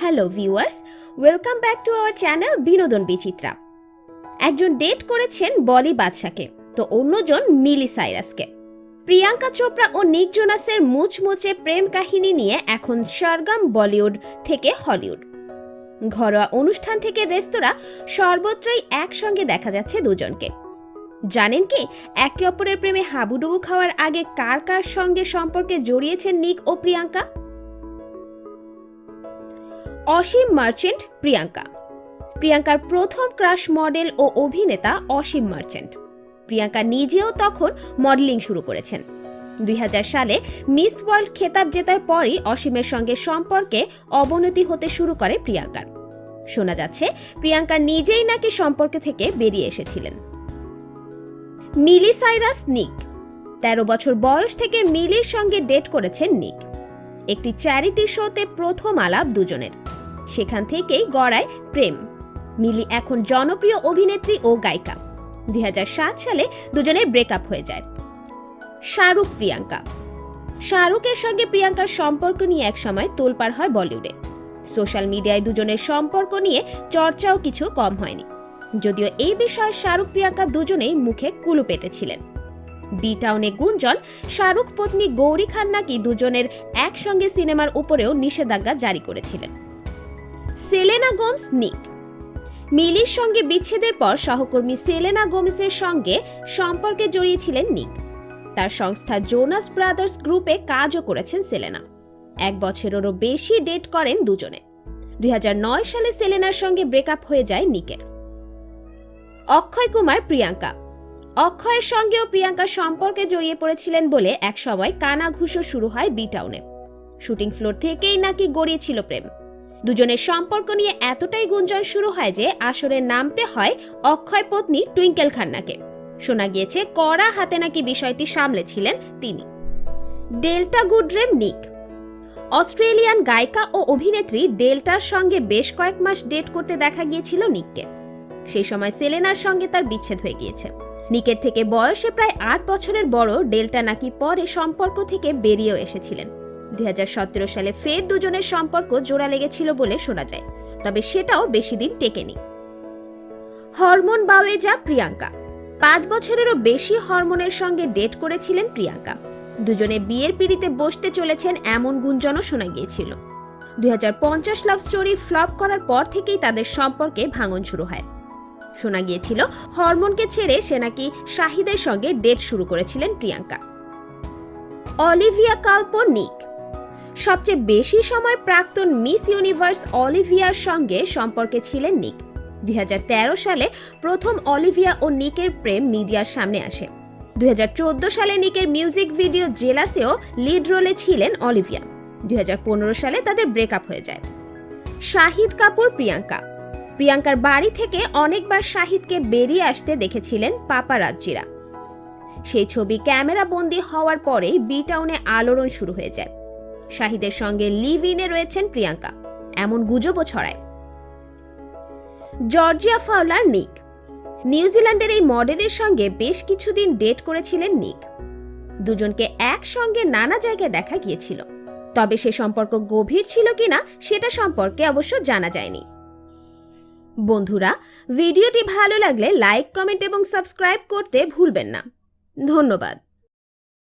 Hello viewers welcome back to our channel Binodon Bichitra একজন date করেছেন বলি বাদশাকে, তো অন্যজন মিলি সাইরাসকে। প্রিয়াঙ্কা চোপড়া ও নিক জোনাসের মুচমুচে প্রেম কাহিনী নিয়ে এখন সরগম বলিউড থেকে হলিউড। ঘরোয়া অনুষ্ঠান থেকে রেস্তোরাঁ সর্বত্রই একসঙ্গে দেখা যাচ্ছে দুজনকে। জানেন কি, একে অপরের প্রেমে হাবুডুবু খাওয়ার আগে কার কার সঙ্গে সম্পর্কে জড়িয়েছেন নিক ও প্রিয়াঙ্কা? অসীম মার্চেন্ট প্রিয়াঙ্কা। প্রিয়াঙ্কার প্রথম ক্রাশ মডেল ও অভিনেতা অসীম মার্চেন্ট। প্রিয়াঙ্কা নিজেও তখন মডেলিং শুরু করেছেন। দুই হাজার সালে মিস ওয়ার্ল্ড খেতাব জেতার পরই অসীমের সঙ্গে সম্পর্কে অবনতি হতে শুরু করে প্রিয়াঙ্কার। শোনা যাচ্ছে, প্রিয়াঙ্কা নিজেই নাকি সম্পর্ক থেকে বেরিয়ে এসেছিলেন। মিলি সাইরাস, নিক। তেরো বছর বয়স থেকে মিলির সঙ্গে ডেট করেছেন নিক। একটি চ্যারিটি শোতে প্রথম আলাপ দুজনের। সেখান থেকেই গড়ায় প্রেম। মিলি এখন জনপ্রিয় অভিনেত্রী ও গায়িকা। দুই হাজার সাত সালে দুজনের ব্রেকআপ হয়ে যায়। শাহরুখ, প্রিয়াঙ্কা। শাহরুখের সঙ্গে প্রিয়াঙ্কার সম্পর্ক নিয়ে একসময় তোলপাড় হয় বলিউডে। সোশ্যাল মিডিয়ায় দুজনের সম্পর্ক নিয়ে চর্চাও কিছু কম হয়নি। যদিও এই বিষয়ে শাহরুখ, প্রিয়াঙ্কা দুজনেই মুখে কুলু পেতেছিলেন বি টাউনে গুঞ্জন, শাহরুখ, পত্নী গৌরী খান নাকি দুজনের একসঙ্গে সিনেমার উপরেও নিষেধাজ্ঞা জারি করেছিলেন। সেলেনা গোমস, নিক। মিলির সঙ্গে বিচ্ছেদের পর সহকর্মী সেলেনা গোমেসের সঙ্গে সম্পর্কে জড়িয়েছিলেন নিক। তার সংস্থা জোনাস ব্রাদার্স গ্রুপে কাজও করেছেন সেলেনা। এক বছরেরও বেশি ডেট করেন দুজনে। দুই হাজার নয় সালে সেলেনার সঙ্গে ব্রেকআপ হয়ে যায় নিকের। অক্ষয় কুমার, প্রিয়াঙ্কা। অক্ষয়ের সঙ্গেও প্রিয়াঙ্কা সম্পর্কে জড়িয়ে পড়েছিলেন বলে একসময় কানাঘুষো শুরু হয় বি টাউনে। শুটিং ফ্লোর থেকেই নাকি গড়িয়েছিল প্রেম। দুজনের সম্পর্ক নিয়ে এতটাই গুঞ্জন শুরু হয় যে আসরে নামতে হয় অক্ষয় পত্নী টুইঙ্কেল খান্নাকে। শোনা গিয়েছে, কড়া হাতে নাকি বিষয়টি সামলেছিলেন তিনি। ডেল্টা গুড্রেম নিক। অস্ট্রেলিয়ান গায়িকা ও অভিনেত্রী ডেল্টার সঙ্গে বেশ কয়েক মাস ডেট করতে দেখা গিয়েছিল নিককে। সেই সময় সেলেনার সঙ্গে তার বিচ্ছেদ হয়ে গিয়েছে। নিকের থেকে বয়সে প্রায় আট বছরের বড় ডেল্টা নাকি পরে সম্পর্ক থেকে বেরিয়েও এসেছিলেন। দুই হাজার সতেরো সালে ফের দুজনের সম্পর্ক জোড়া লেগেছিল বলে শোনা যায়, তবে সেটাও বেশি দিন টেকেনি। হরমোন বাওয়েজা প্রিয়াঙ্কা। পাঁচ বছরেরও বেশি হরমোনের সঙ্গে ডেট করেছিলেন প্রিয়াঙ্কা। দুজনে বিয়ের পিড়িতে বসতে চলেছেন এমন গুঞ্জনও শোনা গিয়েছিল। দুই হাজার পঞ্চাশ লাভ স্টোরি ফ্লপ করার পর থেকেই তাদের সম্পর্কে ভাঙন শুরু হয়। শোনা গিয়েছিল, হরমোনকে ছেড়ে সে নাকি শাহিদের সঙ্গে ডেট শুরু করেছিলেন প্রিয়াঙ্কা। অলিভিয়া কাল্পো নিক সবচেয়ে বেশি সময় প্রাক্তন মিস ইউনিভার্স অলিভিয়ার সঙ্গে সম্পর্কে ছিলেন নিক। দুই হাজার তেরো সালে প্রথম অলিভিয়া ও নিকের প্রেম মিডিয়ার সামনে আসে। দুই হাজার চোদ্দ সালে নিকের মিউজিক ভিডিও জেলাসেও লিড রোলে ছিলেন অলিভিয়া। দুই হাজার পনেরো সালে তাদের ব্রেকআপ হয়ে যায়। শাহিদ কাপুর, প্রিয়াঙ্কা। প্রিয়াঙ্কার বাড়ি থেকে অনেকবার শাহিদকে বেরিয়ে আসতে দেখেছিলেন পাপারাজ্জিরা সেই ছবি ক্যামেরা বন্দি হওয়ার পরেই বি টাউনে আলোড়ন শুরু হয়ে যায়। শাহিদের সঙ্গে লিভ ইনে রয়েছেন প্রিয়াঙ্কা। এমন গুজবও ছড়ায়। জর্জিয়া ফাউলার নিক। নিউজিল্যান্ডের এই মডেলের সঙ্গে বেশ কিছুদিন ডেট করেছিলেন নিক। দুজনকে একসঙ্গে নানা জায়গায় দেখা গিয়েছিল। তবে সে সম্পর্ক গভীর ছিল কিনা সেটা সম্পর্কে অবশ্য জানা যায়নি। বন্ধুরা, ভিডিওটি ভালো লাগলে লাইক, কমেন্ট এবং সাবস্ক্রাইব করতে ভুলবেন না। ধন্যবাদ।